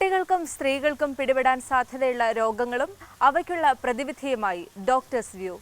കുട്ടികൾക്കും സ്ത്രീകൾക്കും പിടിപെടാൻ സാധ്യതയുള്ള രോഗങ്ങളും അവയ്ക്കുള്ള പ്രതിവിധിയുമായി ഡോക്ടേഴ്സ് വ്യൂ.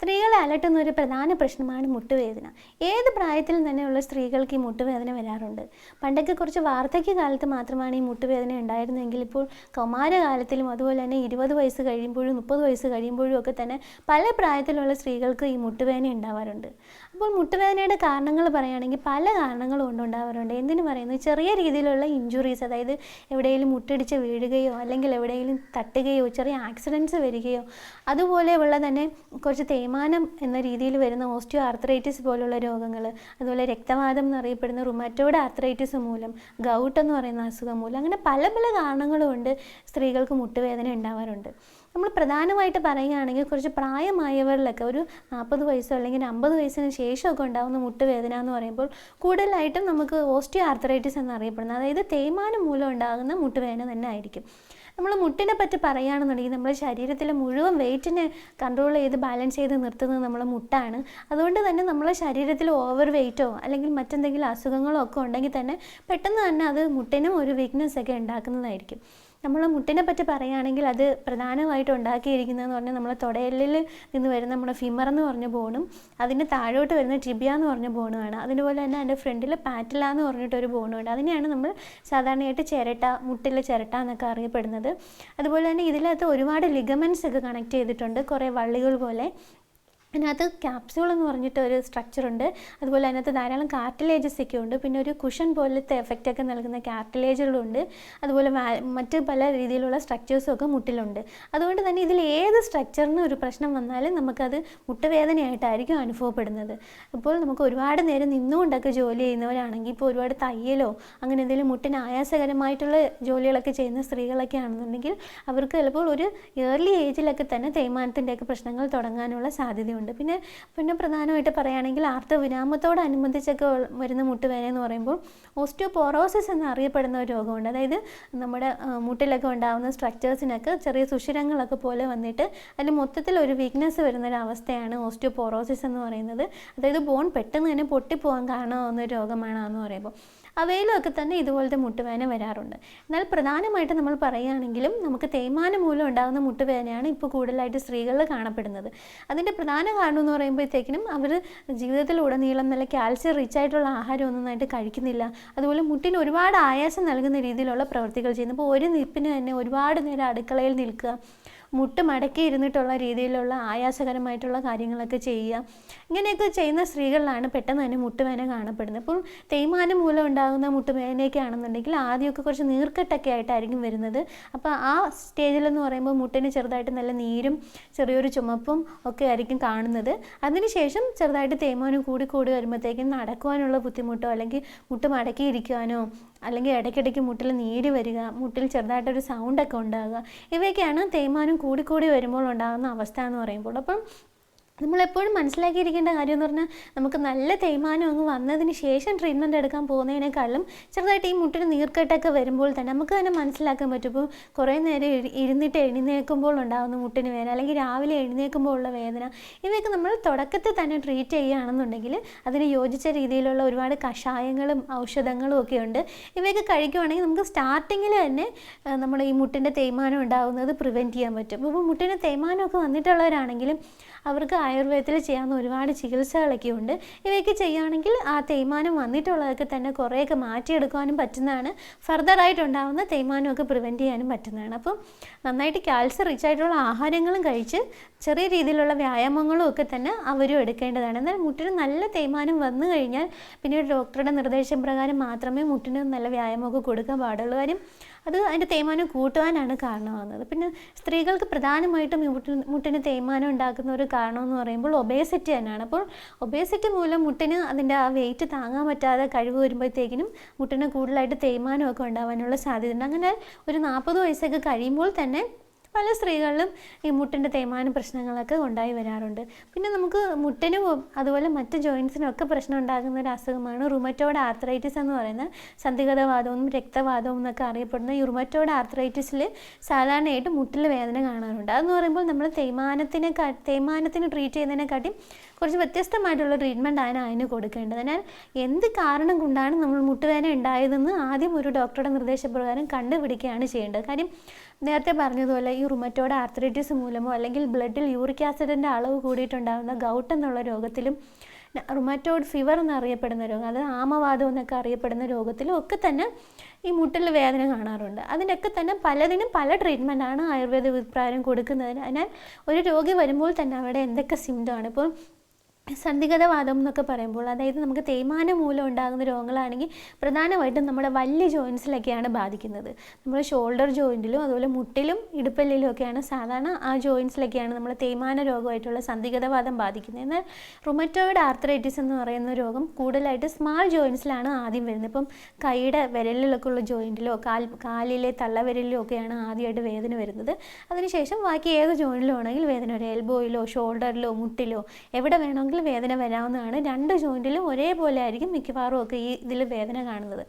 സ്ത്രീകളെ അലട്ടുന്ന ഒരു പ്രധാന പ്രശ്നമാണ് മുട്ടുവേദന. ഏത് പ്രായത്തിൽ തന്നെയുള്ള സ്ത്രീകൾക്ക് ഈ മുട്ടുവേദന വരാറുണ്ട്. പണ്ടൊക്കെ കുറച്ച് വാർദ്ധക്യ കാലത്ത് മാത്രമാണ് ഈ മുട്ടുവേദന ഉണ്ടായിരുന്നെങ്കിൽ ഇപ്പോൾ കൗമാരകാലത്തിലും അതുപോലെ തന്നെ ഇരുപത് വയസ്സ് കഴിയുമ്പോഴും മുപ്പത് വയസ്സ് കഴിയുമ്പോഴും ഒക്കെ തന്നെ പല പ്രായത്തിലുള്ള സ്ത്രീകൾക്ക് ഈ മുട്ടുവേദന ഉണ്ടാവാറുണ്ട്. അപ്പോൾ മുട്ടുവേദനയുടെ കാരണങ്ങൾ പറയുകയാണെങ്കിൽ പല കാരണങ്ങൾ കൊണ്ടുണ്ടാവാറുണ്ട് എന്തിനു പറയുന്നു ചെറിയ രീതിയിലുള്ള ഇഞ്ചുറീസ് അതായത് എവിടെയെങ്കിലും മുട്ടിടിച്ച് വീഴുകയോ അല്ലെങ്കിൽ എവിടെയെങ്കിലും തട്ടുകയോ ചെറിയ ആക്സിഡന്റ്സ് വരികയോ അതുപോലെയുള്ള തന്നെ കുറച്ച് തേയ്മാനം എന്ന രീതിയിൽ വരുന്ന ഓസ്റ്റിയോ ആർത്രൈറ്റിസ് പോലുള്ള രോഗങ്ങൾ അതുപോലെ രക്തവാദം എന്നറിയപ്പെടുന്ന റുമാറ്റോയുടെ ആർത്രൈറ്റിസ് മൂലം ഗൗട്ട് എന്ന് പറയുന്ന അസുഖം മൂലം അങ്ങനെ പല പല കാരണങ്ങളും ഉണ്ട് സ്ത്രീകൾക്ക് മുട്ടുവേദന ഉണ്ടാവാറുണ്ട്. നമ്മൾ പ്രധാനമായിട്ട് പറയുകയാണെങ്കിൽ കുറച്ച് പ്രായമായവരിലൊക്കെ ഒരു നാൽപ്പത് വയസ്സോ അല്ലെങ്കിൽ അമ്പത് വയസ്സിന് ശേഷമൊക്കെ ഉണ്ടാകുന്ന മുട്ടുവേദന എന്ന് പറയുമ്പോൾ കൂടുതലായിട്ടും നമുക്ക് ഓസ്റ്റിയോ ആർത്തറൈറ്റിസ് എന്നറിയപ്പെടുന്നത് അതായത് തേയ്മാനം മൂലം ഉണ്ടാകുന്ന മുട്ടുവേദന തന്നെ ആയിരിക്കും. നമ്മൾ മുട്ടിനെ പറ്റി പറയുകയാണെന്നുണ്ടെങ്കിൽ നമ്മുടെ ശരീരത്തിലെ മുഴുവൻ വെയിറ്റിനെ കൺട്രോൾ ചെയ്ത് ബാലൻസ് ചെയ്ത് നിർത്തുന്നത് നമ്മളെ മുട്ടാണ്. അതുകൊണ്ട് തന്നെ നമ്മളെ ശരീരത്തിൽ ഓവർ വെയിറ്റോ അല്ലെങ്കിൽ മറ്റെന്തെങ്കിലും അസുഖങ്ങളോ ഒക്കെ ഉണ്ടെങ്കിൽ തന്നെ പെട്ടെന്ന് തന്നെ അത് മുട്ടിനും ഒരു വീക്ക്നെസ് ഒക്കെ ഉണ്ടാക്കുന്നതായിരിക്കും. നമ്മൾ മുട്ടിനെ പറ്റി പറയുകയാണെങ്കിൽ അത് പ്രധാനമായിട്ട് ഉണ്ടാക്കിയിരിക്കുന്നതെന്ന് പറഞ്ഞാൽ നമ്മളെ തുടയലിൽ നിന്ന് വരുന്ന നമ്മുടെ ഫിമർ എന്ന് പറഞ്ഞ ബോണും അതിന് താഴോട്ട് വരുന്ന ടിബിയ എന്ന് പറഞ്ഞ ബോണുമാണ്. അതുപോലെ തന്നെ അതിന്റെ ഫ്രണ്ടിൽ പാറ്റില എന്ന് പറഞ്ഞിട്ടൊരു ബോണുണ്ട്. അതിനെയാണ് നമ്മൾ സാധാരണയായിട്ട് ചിരട്ട മുട്ടിലെ ചിരട്ട എന്നൊക്കെ അറിയപ്പെടുന്നത്. അതുപോലെ തന്നെ ഇതിനകത്ത് ഒരുപാട് ലിഗമെൻസ് ഒക്കെ കണക്ട് ചെയ്തിട്ടുണ്ട്. കുറേ വള്ളികൾ പോലെ. അതിനകത്ത് ക്യാപ്സ്യൂൾ എന്ന് പറഞ്ഞിട്ട് ഒരു സ്ട്രക്ചർ ഉണ്ട്. അതുപോലെ അതിനകത്ത് ധാരാളം കാർട്ടിലേജസ് ഒക്കെ ഉണ്ട്. പിന്നെ ഒരു കുഷൻ പോലത്തെ എഫക്റ്റ് ഒക്കെ നൽകുന്ന കാർട്ടിലേജുകളുണ്ട് അതുപോലെ മറ്റ് പല രീതിയിലുള്ള സ്ട്രക്ചേഴ്സും ഒക്കെ മുട്ടിലുണ്ട്. അതുകൊണ്ട് തന്നെ ഇതിൽ ഏത് സ്ട്രക്ചറിന് ഒരു പ്രശ്നം വന്നാലും നമുക്കത് മുട്ടുവേദനയായിട്ടായിരിക്കും അനുഭവപ്പെടുന്നത്. അപ്പോൾ നമുക്ക് ഒരുപാട് നേരം നിന്നുകൊണ്ടൊക്കെ ജോലി ചെയ്യുന്നവരാണെങ്കിൽ ഇപ്പോൾ ഒരുപാട് തയ്യലോ അങ്ങനെ എന്തെങ്കിലും മുട്ടിന് ആയാസകരമായിട്ടുള്ള ജോലികളൊക്കെ ചെയ്യുന്ന സ്ത്രീകളൊക്കെ ആണെന്നുണ്ടെങ്കിൽ അവർക്ക് ചിലപ്പോൾ ഒരു ഏർലി ഏജിലൊക്കെ തന്നെ തേയ്മാനത്തിന്റെയൊക്കെ പ്രശ്നങ്ങൾ തുടങ്ങാനുള്ള സാധ്യതയുണ്ട് പിന്നെ പിന്നെ പ്രധാനമായിട്ട് പറയുകയാണെങ്കിൽ ആർത്തവിരാമത്തോടനുബന്ധിച്ചൊക്കെ വിരാമത്തോടനുബന്ധിച്ചൊക്കെ വരുന്ന മുട്ടുവേദന എന്ന് പറയുമ്പോൾ ഓസ്റ്റിയോപോറോസിസ് എന്നറിയപ്പെടുന്ന ഒരു രോഗമുണ്ട്. അതായത് നമ്മുടെ മുട്ടിലൊക്കെ ഉണ്ടാകുന്ന സ്ട്രക്ചേഴ്സിനൊക്കെ ചെറിയ സുഷിരങ്ങളൊക്കെ പോലെ വന്നിട്ട് അതിൽ മൊത്തത്തിൽ ഒരു വീക്ക്നെസ് വരുന്ന ഒരു അവസ്ഥയാണ് ഓസ്റ്റിയോപോറോസിസ് എന്ന് പറയുന്നത്. അതായത് ബോൺ പെട്ടെന്ന് തന്നെ പൊട്ടിപ്പോകാൻ കാരണമാകുന്ന ഒരു രോഗമാണ് എന്ന് പറയുമ്പോൾ. അവയിലൊക്കെ തന്നെ ഇതുപോലത്തെ മുട്ടുവേദന വരാറുണ്ട്. എന്നാൽ പ്രധാനമായിട്ട് നമ്മൾ പറയുകയാണെങ്കിലും നമുക്ക് തേയ്മാനം മൂലം ഉണ്ടാകുന്ന മുട്ടുവേദനയാണ് ഇപ്പോൾ കൂടുതലായിട്ട് സ്ത്രീകളിൽ കാണപ്പെടുന്നത്. അതിന്റെ പ്രധാന കാരണം എന്ന് പറയുമ്പോഴത്തേക്കിനും അവർ ജീവിതത്തിലുടനീളം നല്ല കാൽസ്യം റിച്ച് ആയിട്ടുള്ള ആഹാരം ഒന്നും നന്നായിട്ട് കഴിക്കുന്നില്ല. അതുപോലെ മുട്ടിന് ഒരുപാട് ആയാസം നൽകുന്ന രീതിയിലുള്ള പ്രവൃത്തികൾ ചെയ്യുന്നു. ഇപ്പോൾ ഒരു നിപ്പിന് തന്നെ ഒരുപാട് നേരം അടുക്കളയിൽ നിൽക്കുക മുട്ട് മടക്കി ഇരുന്നിട്ടുള്ള രീതിയിലുള്ള ആയാസകരമായിട്ടുള്ള കാര്യങ്ങളൊക്കെ ചെയ്യുക. ഇങ്ങനെയൊക്കെ ചെയ്യുന്ന സ്ത്രീകളിലാണ് പെട്ടെന്ന് തന്നെ മുട്ടുവേന കാണപ്പെടുന്നത്. അപ്പോൾ തേയ്മാനം മൂലം ഉണ്ടാകുന്ന മുട്ടുവേനയൊക്കെ ആണെന്നുണ്ടെങ്കിൽ ആദ്യമൊക്കെ കുറച്ച് നീർക്കെട്ടൊക്കെ ആയിട്ടായിരിക്കും വരുന്നത്. അപ്പോൾ ആ സ്റ്റേജിലെന്ന് പറയുമ്പോൾ മുട്ടിന് ചെറുതായിട്ട് നല്ല നീരും ചെറിയൊരു ചുമപ്പും ഒക്കെ ആയിരിക്കും കാണുന്നത്. അതിനുശേഷം ചെറുതായിട്ട് തേയ്മാനം കൂടി കൂടി വരുമ്പോഴത്തേക്കും നടക്കുവാനുള്ള ബുദ്ധിമുട്ടോ അല്ലെങ്കിൽ മുട്ട് മടക്കിയിരിക്കാനോ അല്ലെങ്കിൽ ഇടയ്ക്കിടയ്ക്ക് മുട്ടിൽ നീര് വരിക മുട്ടിൽ ചെറുതായിട്ടൊരു സൗണ്ടൊക്കെ ഉണ്ടാകുക ഇവയൊക്കെയാണ് തേയ്മാനം കൂടിക്കൂടി വരുമ്പോൾ ഉണ്ടാകുന്ന അവസ്ഥ എന്ന് പറയുമ്പോൾ. അപ്പം നമ്മളെപ്പോഴും മനസ്സിലാക്കിയിരിക്കേണ്ട കാര്യം എന്ന് പറഞ്ഞാൽ നമുക്ക് നല്ല തേയ്മാനം അങ്ങ് വന്നതിന് ശേഷം ട്രീറ്റ്മെന്റ് എടുക്കാൻ പോകുന്നതിനേക്കാളും ചെറുതായിട്ട് ഈ മുട്ടിന് നീർക്കെട്ടൊക്കെ വരുമ്പോൾ തന്നെ നമുക്ക് തന്നെ മനസ്സിലാക്കാൻ പറ്റും. ഇപ്പോൾ കുറേ നേരം ഇരി- ഇരുന്നിട്ട് എഴുന്നേൽക്കുമ്പോൾ ഉണ്ടാകുന്ന മുട്ടിന് വേദന അല്ലെങ്കിൽ രാവിലെ എഴുന്നേൽക്കുമ്പോൾ ഉള്ള വേദന ഇവയൊക്കെ നമ്മൾ തുടക്കത്തിൽ തന്നെ ട്രീറ്റ് ചെയ്യുകയാണെന്നുണ്ടെങ്കിൽ അതിന് യോജിച്ച രീതിയിലുള്ള ഒരുപാട് കഷായങ്ങളും ഔഷധങ്ങളും ഒക്കെ ഉണ്ട്. ഇവയൊക്കെ കഴിക്കുവാണെങ്കിൽ നമുക്ക് സ്റ്റാർട്ടിങ്ങിൽ തന്നെ നമ്മൾ ഈ മുട്ടിന്റെ തേയ്മാനം ഉണ്ടാകുന്നത് പ്രിവെന്റ് ചെയ്യാൻ പറ്റും. ഇപ്പോൾ മുട്ടിന് തേയ്മാനമൊക്കെ വന്നിട്ടുള്ളവരാണെങ്കിലും അവർക്ക് ആയുർവേദത്തിൽ ചെയ്യാവുന്ന ഒരുപാട് ചികിത്സകളൊക്കെ ഉണ്ട്. ഇവയൊക്കെ ചെയ്യുകയാണെങ്കിൽ ആ തേയ്മാനം വന്നിട്ടുള്ളതൊക്കെ തന്നെ കുറേയൊക്കെ മാറ്റിയെടുക്കാനും പറ്റുന്നതാണ്. ഫർദറായിട്ടുണ്ടാകുന്ന തേയ്മാനമൊക്കെ പ്രിവെന്റ് ചെയ്യാനും പറ്റുന്നതാണ്. അപ്പം നന്നായിട്ട് കാൽസ്യം റിച്ച് ആയിട്ടുള്ള ആഹാരങ്ങളും കഴിച്ച് ചെറിയ രീതിയിലുള്ള വ്യായാമങ്ങളും ഒക്കെ തന്നെ അവരും എടുക്കേണ്ടതാണ്. എന്നാൽ മുട്ടിന് നല്ല തേയ്മാനം വന്നു കഴിഞ്ഞാൽ പിന്നീട് ഡോക്ടറുടെ നിർദ്ദേശം പ്രകാരം മാത്രമേ മുട്ടിന് നല്ല വ്യായാമമൊക്കെ കൊടുക്കാൻ പാടുള്ളൂ. കാര്യം അത് അതിന്റെ തേയ്മാനം കൂട്ടുവാനാണ് കാരണമാകുന്നത്. പിന്നെ സ്ത്രീകൾക്ക് പ്രധാനമായിട്ടും ഈ മുട്ടിന് മുട്ടിന് തേയ്മാനം ഉണ്ടാക്കുന്ന ഒരു കാരണം എന്ന് പറയുമ്പോൾ ഒബേസിറ്റി തന്നെയാണ്. അപ്പോൾ ഒബേസിറ്റി മൂലം മുട്ടിന് അതിന്റെ ആ വെയിറ്റ് താങ്ങാൻ പറ്റാതെ കഴിവ് വരുമ്പോഴത്തേക്കിനും മുട്ടിന് കൂടുതലായിട്ട് തേയ്മാനമൊക്കെ ഉണ്ടാവാനുള്ള സാധ്യതയുണ്ട്. അങ്ങനെ ഒരു നാൽപ്പത് വയസ്സൊക്കെ കഴിയുമ്പോൾ തന്നെ പല സ്ത്രീകളിലും ഈ മുട്ടിന്റെ തേയ്മാനം പ്രശ്നങ്ങളൊക്കെ ഉണ്ടായി വരാറുണ്ട്. പിന്നെ നമുക്ക് മുട്ടിനും അതുപോലെ മറ്റ് ജോയിൻസിനും ഒക്കെ പ്രശ്നം ഉണ്ടാകുന്ന ഒരു അസുഖമാണ് റുമറ്റോഡ് ആർത്രൈറ്റിസ് എന്ന് പറയുന്ന സന്ധിഗതവാദവും രക്തവാദവും എന്നൊക്കെ അറിയപ്പെടുന്ന ഈ റുമറ്റോഡ് ആർത്രൈറ്റിസിൽ സാധാരണയായിട്ട് മുട്ടിൽ വേദന കാണാറുണ്ട്. അതെന്ന് പറയുമ്പോൾ നമ്മൾ തേയ്മാനത്തിനെ തേയ്മാനത്തിന് ട്രീറ്റ് ചെയ്യുന്നതിനെക്കാട്ടി കുറച്ച് വ്യത്യസ്തമായിട്ടുള്ള ട്രീറ്റ്മെന്റ് ആണ് അതിന് കൊടുക്കേണ്ടത്. അതിനാൽ എന്ത് കാരണം കൊണ്ടാണ് നമ്മൾ മുട്ടുവേദന ഉണ്ടായതെന്ന് ആദ്യം ഒരു ഡോക്ടറുടെ നിർദ്ദേശപ്രകാരം കണ്ടുപിടിക്കുകയാണ് ചെയ്യേണ്ടത്. കാര്യം നേരത്തെ പറഞ്ഞതുപോലെ ഈ റുമറ്റോഡ് ആർത്രൈറ്റിസ് മൂലമോ അല്ലെങ്കിൽ ബ്ലഡിൽ യൂറിക് ആസിഡിന്റെ അളവ് കൂടിയിട്ടുണ്ടാകുന്ന ഗൗട്ട് എന്നുള്ള രോഗത്തിലും റുമാറ്റോയിഡ് ഫീവർ എന്നറിയപ്പെടുന്ന രോഗം അതായത് ആമവാദം എന്നൊക്കെ അറിയപ്പെടുന്ന രോഗത്തിലും ഒക്കെ തന്നെ ഈ മുട്ടിൽ വേദന കാണാറുണ്ട്. അതിനൊക്കെ തന്നെ പലതിനും പല ട്രീറ്റ്മെന്റാണ് ആയുർവേദ അഭിപ്രായം കൊടുക്കുന്നതിന് അതിനാൽ ഒരു രോഗി വരുമ്പോൾ തന്നെ അവിടെ എന്തൊക്കെ സിംറ്റമാണ് ഇപ്പോൾ സന്ധിഗതവാദം എന്നൊക്കെ പറയുമ്പോൾ അതായത് നമുക്ക് തേയ്മാനം മൂലം ഉണ്ടാകുന്ന രോഗങ്ങളാണെങ്കിൽ പ്രധാനമായിട്ടും നമ്മുടെ വലിയ ജോയിൻസിലൊക്കെയാണ് ബാധിക്കുന്നത്. നമ്മുടെ ഷോൾഡർ ജോയിന്റിലും അതുപോലെ മുട്ടിലും ഇടുപ്പല്ലിലും ഒക്കെയാണ് സാധാരണ ആ ജോയിൻസിലൊക്കെയാണ് നമ്മൾ തേയ്മാന രോഗമായിട്ടുള്ള സന്ധിഗതവാദം ബാധിക്കുന്നത്. എന്നാൽ റുമറ്റോയിഡ് ആർത്രൈറ്റിസ് എന്ന് പറയുന്ന രോഗം കൂടുതലായിട്ട് സ്മാൾ ജോയിൻസിലാണ് ആദ്യം വരുന്നത്. ഇപ്പം കൈയുടെ വിരലിലൊക്കെ ഉള്ള ജോയിന്റിലോ കാൽ കാലിലെ തള്ളവിരലിലോ ഒക്കെയാണ് ആദ്യമായിട്ട് വേദന വരുന്നത്. അതിനുശേഷം ബാക്കി ഏത് ജോയിന്റിലോ ആണെങ്കിൽ വേദന വരും. എൽബോയിലോ ഷോൾഡറിലോ മുട്ടിലോ എവിടെ വേണമെങ്കിലും വേദന വരാവുന്നതാണ്. രണ്ട് ജോയിന്റിലും ഒരേപോലെ ആയിരിക്കും മിക്കവാറും ഒക്കെ ഈ ഇതിൽ വേദന കാണുന്നത്.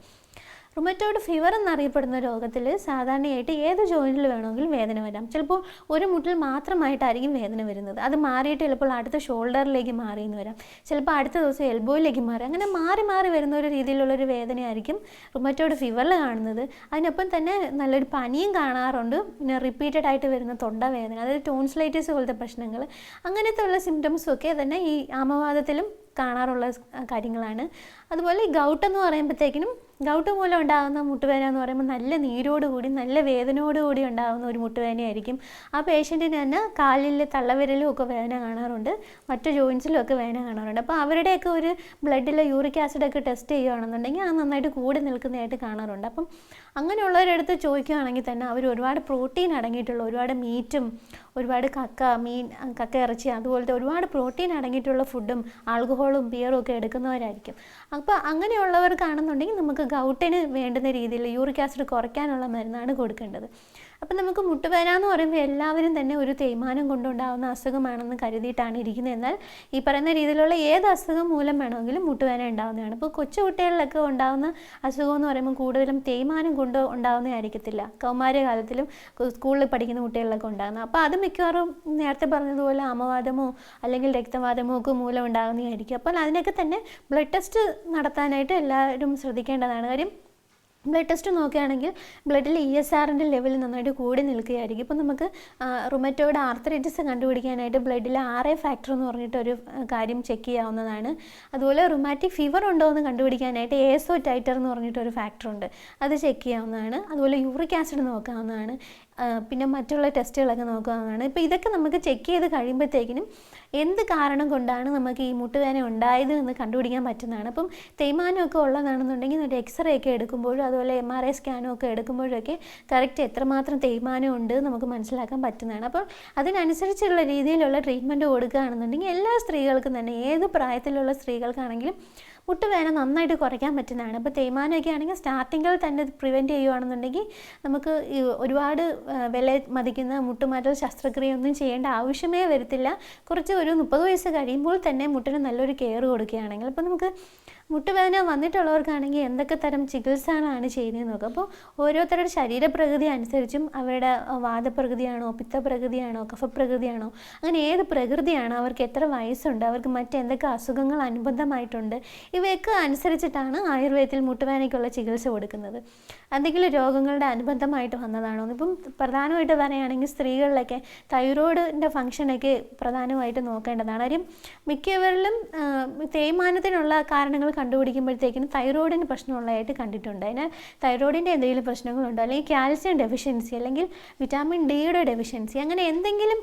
റുമറ്റോയിഡ് ഫീവർ എന്നറിയപ്പെടുന്ന രോഗത്തിൽ സാധാരണയായിട്ട് ഏത് ജോയിന്റിൽ വേണമെങ്കിലും വേദന വരാം. ചിലപ്പോൾ ഒരു മുട്ടിൽ മാത്രമായിട്ടായിരിക്കും വേദന വരുന്നത്. അത് മാറിയിട്ട് ചിലപ്പോൾ അടുത്ത ഷോൾഡറിലേക്ക് മാറി എന്ന് വരാം. ചിലപ്പോൾ അടുത്ത ദിവസം എൽബോയിലേക്ക് മാറി. അങ്ങനെ മാറി മാറി വരുന്ന ഒരു രീതിയിലുള്ളൊരു വേദനയായിരിക്കും റുമറ്റോയിഡ് ഫീവറിൽ കാണുന്നത്. അതിനൊപ്പം തന്നെ നല്ലൊരു പനിയും കാണാറുണ്ട്. പിന്നെ റിപ്പീറ്റഡ് ആയിട്ട് വരുന്ന തൊണ്ടവേദന അതായത് ടോൺസ്ലൈറ്റീസ് പോലത്തെ പ്രശ്നങ്ങൾ അങ്ങനത്തെ ഉള്ള സിംറ്റംസും ഒക്കെ തന്നെ ഈ ആമവാദത്തിലും കാണാറുള്ള കാര്യങ്ങളാണ്. അതുപോലെ ഈ ഗൗട്ട് എന്ന് പറയുമ്പോഴത്തേക്കിനും ഗൗട്ട് മൂലം ഉണ്ടാകുന്ന മുട്ടുവേദന എന്ന് പറയുമ്പോൾ നല്ല നീരോടുകൂടി നല്ല വേദനയോടുകൂടി ഉണ്ടാകുന്ന ഒരു മുട്ടുവേദനയായിരിക്കും. ആ പേഷ്യന്റിന് തന്നെ കാലിൽ തള്ളവിരലും ഒക്കെ വേദന കാണാറുണ്ട് മറ്റു ജോയിൻസിലും ഒക്കെ വേദന കാണാറുണ്ട്. അപ്പോൾ അവരുടെയൊക്കെ ഒരു ബ്ലഡിലെ യൂറിക് ആസിഡൊക്കെ ടെസ്റ്റ് ചെയ്യുകയാണെന്നുണ്ടെങ്കിൽ ആ നന്നായിട്ട് കൂടി നിൽക്കുന്നതായിട്ട് കാണാറുണ്ട്. അപ്പം അങ്ങനെയുള്ളവരടുത്ത് ചോദിക്കുകയാണെങ്കിൽ തന്നെ അവർ ഒരുപാട് പ്രോട്ടീൻ അടങ്ങിയിട്ടുള്ള ഒരുപാട് മീറ്റും ഒരുപാട് കക്ക മീൻ കക്ക ഇറച്ചി അതുപോലത്തെ ഒരുപാട് പ്രോട്ടീൻ അടങ്ങിയിട്ടുള്ള ഫുഡും ആൽക്കഹോളും ബിയറും ഒക്കെ എടുക്കുന്നവരായിരിക്കും. അപ്പോൾ അങ്ങനെയുള്ളവർക്കാണെന്നുണ്ടെങ്കിൽ നമുക്ക് ഗൗട്ടിന് വേണ്ടുന്ന രീതിയിൽ യൂറിക് ആസിഡ് കുറയ്ക്കാനുള്ള മരുന്നാണ് കൊടുക്കേണ്ടത്. അപ്പം നമുക്ക് മുട്ടുവേദന എന്ന് പറയുമ്പോൾ എല്ലാവരും തന്നെ ഒരു തേയ്മാനം കൊണ്ടുണ്ടാകുന്ന അസുഖമാണെന്ന് കരുതിയിട്ടാണ് ഇരിക്കുന്നത്. എന്നാൽ ഈ പറയുന്ന രീതിയിലുള്ള ഏത് അസുഖം മൂലം വേണമെങ്കിലും മുട്ടുവേദന ഉണ്ടാകുന്നതാണ് ഇപ്പോൾ കൊച്ചു കുട്ടികളിലൊക്കെ ഉണ്ടാകുന്ന അസുഖം എന്ന് പറയുമ്പോൾ കൂടുതലും തേയ്മാനം കൊണ്ട് ഉണ്ടാകുന്നതായിരിക്കത്തില്ല കൗമാരകാലത്തിലും സ്കൂളിൽ പഠിക്കുന്ന കുട്ടികളിലൊക്കെ ഉണ്ടാകുന്നത് അപ്പോൾ അത് മിക്കവാറും നേരത്തെ പറഞ്ഞതുപോലെ അമവാദമോ അല്ലെങ്കിൽ രക്തവാദമോ ഒക്കെ മൂലം ഉണ്ടാകുന്നതായിരിക്കും. അപ്പോൾ അതിനൊക്കെ തന്നെ ബ്ലഡ് ടെസ്റ്റ് നടത്താനായിട്ട് എല്ലാവരും ശ്രദ്ധിക്കേണ്ടതാണ്. കാര്യം ബ്ലഡ് ടെസ്റ്റ് നോക്കുകയാണെങ്കിൽ ബ്ലഡിൽ ഇ എസ് ആറിന്റെ ലെവൽ നന്നായിട്ട് കൂടി നിൽക്കുകയായിരിക്കും. ഇപ്പോൾ നമുക്ക് റുമറ്റോയുടെ ആർത്തറൈറ്റിസ് കണ്ടുപിടിക്കാനായിട്ട് ബ്ലഡിൽ ആർ എ ഫാക്ടർ എന്ന് പറഞ്ഞിട്ട് ഒരു കാര്യം ചെക്ക് ചെയ്യാവുന്നതാണ്. അതുപോലെ റുമാറ്റിക് ഫീവർ ഉണ്ടോ എന്ന് കണ്ടുപിടിക്കാനായിട്ട് ഏസോ ടൈറ്റർ എന്ന് പറഞ്ഞിട്ടൊരു ഫാക്ടർ ഉണ്ട്. അത് ചെക്ക് ചെയ്യാവുന്നതാണ്. അതുപോലെ യൂറിക് ആസിഡ് നോക്കാവുന്നതാണ്. പിന്നെ മറ്റുള്ള ടെസ്റ്റുകളൊക്കെ നോക്കുകയാണ്. ഇപ്പോൾ ഇതൊക്കെ നമുക്ക് ചെക്ക് ചെയ്ത് കഴിയുമ്പോഴത്തേക്കിനും എന്ത് കാരണം കൊണ്ടാണ് നമുക്ക് ഈ മുട്ടുവേദന ഉണ്ടായത് എന്ന് കണ്ടുപിടിക്കാൻ പറ്റുന്നതാണ്. അപ്പം തേയ്മാനമൊക്കെ ഉള്ളതാണെന്നുണ്ടെങ്കിൽ ഒരു എക്സ്റേ ഒക്കെ എടുക്കുമ്പോഴും അതുപോലെ എം ആർ ഐ സ്കാനും ഒക്കെ എടുക്കുമ്പോഴൊക്കെ കറക്റ്റ് എത്രമാത്രം തേയ്മാനം ഉണ്ട് നമുക്ക് മനസ്സിലാക്കാൻ പറ്റുന്നതാണ്. അപ്പോൾ അതിനനുസരിച്ചുള്ള രീതിയിലുള്ള ട്രീറ്റ്മെന്റ് കൊടുക്കുകയാണെന്നുണ്ടെങ്കിൽ എല്ലാ സ്ത്രീകൾക്കും തന്നെ ഏത് പ്രായത്തിലുള്ള സ്ത്രീകൾക്കാണെങ്കിലും മുട്ടുവേദന നന്നായിട്ട് കുറയ്ക്കാൻ പറ്റുന്നതാണ്. അപ്പോൾ തേയ്മാനമൊക്കെ ആണെങ്കിൽ സ്റ്റാർട്ടിങ്ങിൽ തന്നെ പ്രിവെന്റ് ചെയ്യുകയാണെന്നുണ്ടെങ്കിൽ നമുക്ക് ഒരുപാട് വില മതിക്കുന്ന മുട്ടുമാറ്റൽ ശസ്ത്രക്രിയ ഒന്നും ചെയ്യേണ്ട ആവശ്യമേ വരത്തില്ല. കുറച്ച് ഒരു മുപ്പത് വയസ്സ് കഴിയുമ്പോൾ തന്നെ മുട്ടിന് നല്ലൊരു കെയർ കൊടുക്കുകയാണെങ്കിൽ അപ്പോൾ നമുക്ക് മുട്ടുവേദന വന്നിട്ടുള്ളവർക്കാണെങ്കിൽ എന്തൊക്കെ തരം ചികിത്സകളാണ് ചെയ്യുന്നത് നോക്കുക അപ്പോൾ ഓരോരുത്തരുടെ ശരീരപ്രകൃതി അനുസരിച്ചും അവരുടെ വാദപ്രകൃതിയാണോ പിത്തപ്രകൃതിയാണോ കഫപ്രകൃതിയാണോ അങ്ങനെ ഏത് പ്രകൃതിയാണ് അവർക്ക് എത്ര വയസ്സുണ്ട് അവർക്ക് മറ്റെന്തൊക്കെ അസുഖങ്ങൾ അനുബന്ധമായിട്ടുണ്ട് ഇവയൊക്കെ അനുസരിച്ചിട്ടാണ് ആയുർവേദത്തിൽ മുട്ടുവേദനയ്ക്കുള്ള ചികിത്സ കൊടുക്കുന്നത്. എന്തെങ്കിലും രോഗങ്ങളുടെ അനുബന്ധമായിട്ട് വന്നതാണോ? ഇപ്പം പ്രധാനമായിട്ട് പറയുകയാണെങ്കിൽ സ്ത്രീകളിലൊക്കെ തൈറോയിഡിന്റെ ഫംഗ്ഷനൊക്കെ പ്രധാനമായിട്ട് നോക്കേണ്ടതാണ്. കാര്യം മിക്കവരിലും തേയ്മാനത്തിനുള്ള കാരണങ്ങൾ കണ്ടുപിടിക്കുമ്പോഴത്തേക്കിനും തൈറോയിഡിന് പ്രശ്നമുള്ളതായിട്ട് കണ്ടിട്ടുണ്ട്. അതിന് തൈറോയിഡിന്റെ എന്തെങ്കിലും പ്രശ്നങ്ങളുണ്ടോ? അല്ലെങ്കിൽ കാൽസ്യം ഡെഫിഷ്യൻസി അല്ലെങ്കിൽ വിറ്റാമിൻ ഡിയുടെ ഡെഫിഷ്യൻസി അങ്ങനെ എന്തെങ്കിലും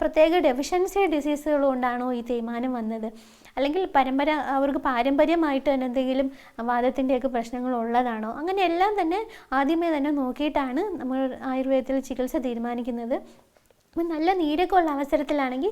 പ്രത്യേക ഡെഫിഷ്യൻസി ഡിസീസുകൾ കൊണ്ടാണോ ഈ തേയ്മാനം വന്നത്? അല്ലെങ്കിൽ പരമ്പര അവർക്ക് പാരമ്പര്യമായിട്ട് തന്നെ എന്തെങ്കിലും വാദത്തിന്റെയൊക്കെ പ്രശ്നങ്ങൾ ഉള്ളതാണോ? അങ്ങനെ എല്ലാം തന്നെ ആദ്യമേ തന്നെ നോക്കിയിട്ടാണ് നമ്മൾ ആയുർവേദത്തിൽ ചികിത്സ തീരുമാനിക്കുന്നത്. അപ്പം നല്ല നീരൊക്കെ ഉള്ള അവസരത്തിലാണെങ്കിൽ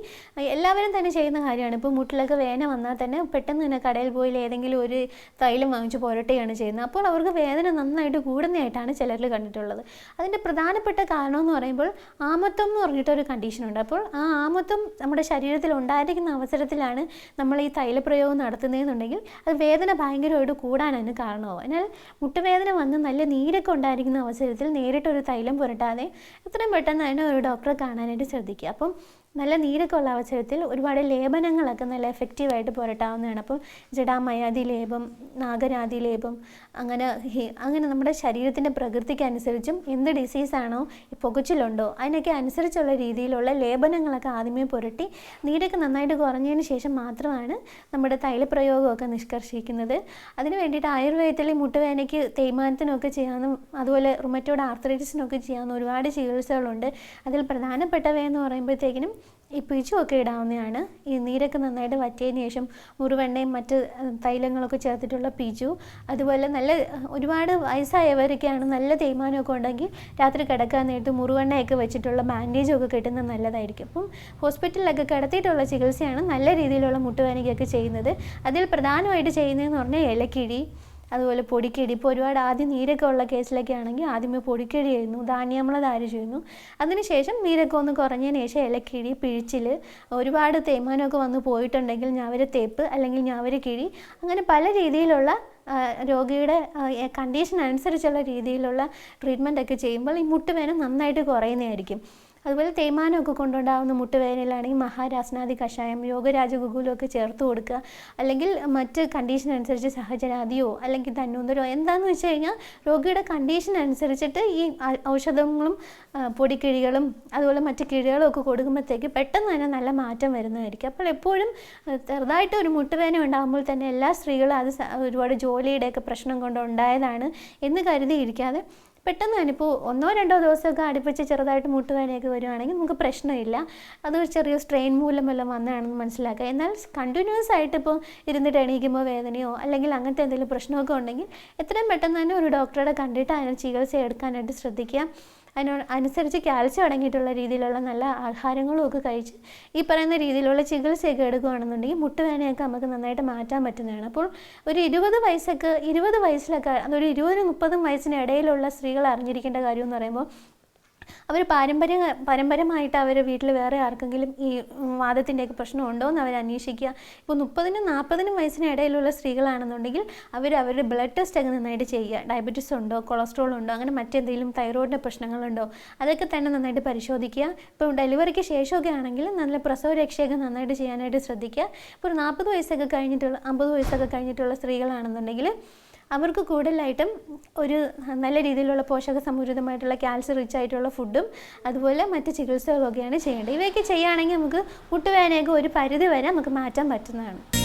എല്ലാവരും തന്നെ ചെയ്യുന്ന കാര്യമാണ്. ഇപ്പോൾ മുട്ടിലൊക്കെ വേദന വന്നാൽ തന്നെ പെട്ടെന്ന് തന്നെ കടയിൽ പോയി ഏതെങ്കിലും ഒരു തൈലം വാങ്ങിച്ച് പുരട്ടുകയാണ് ചെയ്യുന്നത്. അപ്പോൾ അവർക്ക് വേദന നന്നായിട്ട് കൂടുന്നതായിട്ടാണ് ചിലരിൽ കണ്ടിട്ടുള്ളത്. അതിന്റെ പ്രധാനപ്പെട്ട കാരണം എന്ന് പറയുമ്പോൾ ആമത്വം എന്ന് പറഞ്ഞിട്ടൊരു കണ്ടീഷനുണ്ട്. അപ്പോൾ ആ ആമത്വം നമ്മുടെ ശരീരത്തിൽ ഉണ്ടായിരിക്കുന്ന അവസരത്തിലാണ് നമ്മൾ ഈ തൈലപ്രയോഗം നടത്തുന്നതെന്നുണ്ടെങ്കിൽ അത് വേദന ഭയങ്കരമായിട്ട് കൂടാനാണ് കാരണമാവും. എന്നാൽ മുട്ടുവേദന വന്ന് നല്ല നീരൊക്കെ ഉണ്ടായിരിക്കുന്ന അവസരത്തിൽ നേരിട്ടൊരു തൈലം പുരട്ടാതെ എത്രയും പെട്ടെന്ന് തന്നെ ഒരു ഡോക്ടറെ കാണാനായിട്ട് ശ്രദ്ധിക്കുക. അപ്പം നല്ല നീരൊക്കെ ഉള്ള അവസരത്തിൽ ഒരുപാട് ലേപനങ്ങളൊക്കെ നല്ല എഫക്റ്റീവായിട്ട് പുരട്ടാവുന്നതാണ്. അപ്പം ജഡാമയാതി ലേപം നാഗരാതി ലേപം അങ്ങനെ അങ്ങനെ നമ്മുടെ ശരീരത്തിന്റെ പ്രകൃതിക്ക് അനുസരിച്ചും എന്ത് ഡിസീസാണോ പുകച്ചിലുണ്ടോ അതിനൊക്കെ അനുസരിച്ചുള്ള രീതിയിലുള്ള ലേപനങ്ങളൊക്കെ ആദ്യമേ പുരട്ടി നീരൊക്കെ നന്നായിട്ട് കുറഞ്ഞതിന് ശേഷം മാത്രമാണ് നമ്മുടെ തൈലപ്രയോഗമൊക്കെ നിഷ്കർഷിക്കുന്നത്. അതിന് വേണ്ടിയിട്ട് ആയുർവേദത്തിൽ മുട്ടുവേനയ്ക്ക് തേയ്മാനത്തിനൊക്കെ ചെയ്യാവുന്ന അതുപോലെ റുമറ്റോഡ് ആർത്രൈറ്റിസിനൊക്കെ ചെയ്യാവുന്ന ഒരുപാട് ചികിത്സകളുണ്ട്. അതിൽ പ്രധാനപ്പെട്ടവയെന്ന് പറയുമ്പോഴത്തേക്കിനും ഈ പിഴിച്ചുമൊക്കെ ഇടാവുന്നതാണ്. ഈ നീരൊക്കെ നന്നായിട്ട് വറ്റിയതിന് ശേഷം മുറിവെണ്ണയും മറ്റ് തൈലങ്ങളൊക്കെ ചേർത്തിട്ടുള്ള പിജു അതുപോലെ നല്ല ഒരുപാട് വയസ്സായവരൊക്കെയാണ് നല്ല തേയ്മാനമൊക്കെ ഉണ്ടെങ്കിൽ രാത്രി കിടക്കാൻ നേരത്ത് മുറിവെണ്ണയൊക്കെ വെച്ചിട്ടുള്ള ബാൻഡേജൊക്കെ കിട്ടുന്നത് നല്ലതായിരിക്കും. അപ്പം ഹോസ്പിറ്റലിലൊക്കെ കിടത്തിയിട്ടുള്ള ചികിത്സയാണ് നല്ല രീതിയിലുള്ള മുട്ടുവേനയ്ക്കൊക്കെ ചെയ്യുന്നത്. അതിൽ പ്രധാനമായിട്ട് ചെയ്യുന്നതെന്ന് പറഞ്ഞാൽ ഇലക്കിഴി അതുപോലെ പൊടിക്കടി. ഇപ്പോൾ ഒരുപാട് ആദ്യം നീരൊക്കെ ഉള്ള കേസിലൊക്കെ ആണെങ്കിൽ ആദ്യമേ പൊടിക്കടി ചെയ്യുന്നു ധാന്യാമ്ലധാര ചെയ്യുന്നു. അതിനുശേഷം നീരൊക്കെ ഒന്ന് കുറഞ്ഞതിന് ശേഷം ഇലക്കിഴി പിഴിച്ചിൽ ഒരുപാട് തേയ്മാനമൊക്കെ വന്ന് പോയിട്ടുണ്ടെങ്കിൽ ഞാവര തേപ്പ് അല്ലെങ്കിൽ ഞാവര കിഴി അങ്ങനെ പല രീതിയിലുള്ള രോഗിയുടെ കണ്ടീഷൻ അനുസരിച്ചുള്ള രീതിയിലുള്ള ട്രീറ്റ്മെന്റ് ഒക്കെ ചെയ്യുമ്പോൾ ഈ മുട്ടുവേദന നന്നായിട്ട് കുറയുന്നതായിരിക്കും. അതുപോലെ തേയ്മാനമൊക്കെ കൊണ്ടുണ്ടാകുന്ന മുട്ടുവേദനയിലാണെങ്കിൽ മഹാരാസനാദി കഷായം യോഗരാജ ഒക്കെ ചേർത്ത് കൊടുക്കുക. അല്ലെങ്കിൽ മറ്റ് കണ്ടീഷൻ അനുസരിച്ച് സഹജരാദിയോ അല്ലെങ്കിൽ തന്നൂന്തരോ എന്താണെന്ന് വെച്ച് കഴിഞ്ഞാൽ രോഗിയുടെ കണ്ടീഷൻ അനുസരിച്ചിട്ട് ഈ ഔഷധങ്ങളും പൊടിക്കിഴികളും അതുപോലെ മറ്റ് കിഴികളും ഒക്കെ കൊടുക്കുമ്പോഴത്തേക്ക് പെട്ടെന്ന് തന്നെ നല്ല മാറ്റം വരുന്നതായിരിക്കും. അപ്പോൾ എപ്പോഴും ചെറുതായിട്ട് ഒരു മുട്ടുവേദന ഉണ്ടാകുമ്പോൾ തന്നെ എല്ലാ സ്ത്രീകളും അത് ഒരുപാട് ജോലിയുടെയൊക്കെ പ്രശ്നം കൊണ്ട് ഉണ്ടായതാണ് എന്ന് കരുതിയിരിക്കാതെ പെട്ടെന്ന് തന്നെ ഇപ്പോൾ ഒന്നോ രണ്ടോ ദിവസമൊക്കെ അടുപ്പിച്ച് ചെറുതായിട്ട് മുട്ടുവേദനയൊക്കെ വരുവാണെങ്കിൽ നമുക്ക് പ്രശ്നമില്ല. അത് ചെറിയ സ്ട്രെയിൻ മൂലം വല്ലതും വന്നതാണെന്ന് മനസ്സിലാക്കുക. എന്നാൽ കണ്ടിന്യൂസ് ആയിട്ട് ഇപ്പോൾ ഇരുന്നിട്ട് എണീക്കുമ്പോൾ വേദനയോ അല്ലെങ്കിൽ അങ്ങനത്തെ എന്തെങ്കിലും പ്രശ്നമൊക്കെ ഉണ്ടെങ്കിൽ എത്രയും പെട്ടെന്ന് തന്നെ ഒരു ഡോക്ടറെ കണ്ടിട്ട് അതിന് ചികിത്സ എടുക്കാനായിട്ട് ശ്രദ്ധിക്കുക. അതിനോട് അനുസരിച്ച് കാൽസ്യം അടങ്ങിയിട്ടുള്ള രീതിയിലുള്ള നല്ല ആഹാരങ്ങളും ഒക്കെ കഴിച്ച് ഈ പറയുന്ന രീതിയിലുള്ള ചികിത്സയൊക്കെ എടുക്കുകയാണെന്നുണ്ടെങ്കിൽ മുട്ടുവേദനയൊക്കെ നമുക്ക് നന്നായിട്ട് മാറ്റാൻ പറ്റുന്നതാണ്. അപ്പോൾ ഒരു ഇരുപത് വയസ്സൊക്കെ ഇരുപത് വയസ്സിലൊക്കെ അതൊരു ഇരുപതിനും മുപ്പതും വയസ്സിന് ഇടയിലുള്ള സ്ത്രീകൾ അറിഞ്ഞിരിക്കേണ്ട കാര്യം എന്ന് പറയുമ്പോൾ അവർ പാരമ്പര്യ പരമ്പരമായിട്ട് അവർ വീട്ടിൽ വേറെ ആർക്കെങ്കിലും ഈ വാദത്തിന്റെയൊക്കെ പ്രശ്നം ഉണ്ടോ എന്ന് അവർ അന്വേഷിക്കുക. ഇപ്പോൾ മുപ്പതിനും നാൽപ്പതിനും വയസ്സിന് ഇടയിലുള്ള സ്ത്രീകളാണെന്നുണ്ടെങ്കിൽ അവർ അവരുടെ ബ്ലഡ് ടെസ്റ്റ് ഒക്കെ നന്നായിട്ട് ചെയ്യുക. ഡയബറ്റീസ് ഉണ്ടോ കൊളസ്ട്രോൾ ഉണ്ടോ അങ്ങനെ മറ്റെന്തെങ്കിലും തൈറോയിഡിന്റെ പ്രശ്നങ്ങളുണ്ടോ അതൊക്കെ തന്നെ നന്നായിട്ട് പരിശോധിക്കുക. ഇപ്പോൾ ഡെലിവറിക്ക് ശേഷമൊക്കെ ആണെങ്കിൽ നല്ല പ്രസവ രക്ഷയൊക്കെ നന്നായിട്ട് ചെയ്യാനായിട്ട് ശ്രദ്ധിക്കുക. ഇപ്പോൾ ഒരു നാൽപ്പത് വയസ്സൊക്കെ കഴിഞ്ഞിട്ടുള്ള അമ്പത് വയസ്സൊക്കെ കഴിഞ്ഞിട്ടുള്ള സ്ത്രീകളാണെന്നുണ്ടെങ്കിൽ അവർക്ക് കൂടുതലായിട്ടും ഒരു നല്ല രീതിയിലുള്ള പോഷക സമൃദ്ധമായിട്ടുള്ള കാൽസ്യം റിച്ച് ആയിട്ടുള്ള ഫുഡും അതുപോലെ മറ്റ് ചികിത്സകളൊക്കെയാണ് ചെയ്യേണ്ടത്. ഇവയൊക്കെ ചെയ്യുകയാണെങ്കിൽ നമുക്ക് മുട്ടുവേദനയൊക്കെ ഒരു പരിധി വരെ നമുക്ക് മാറ്റാൻ പറ്റുന്നതാണ്.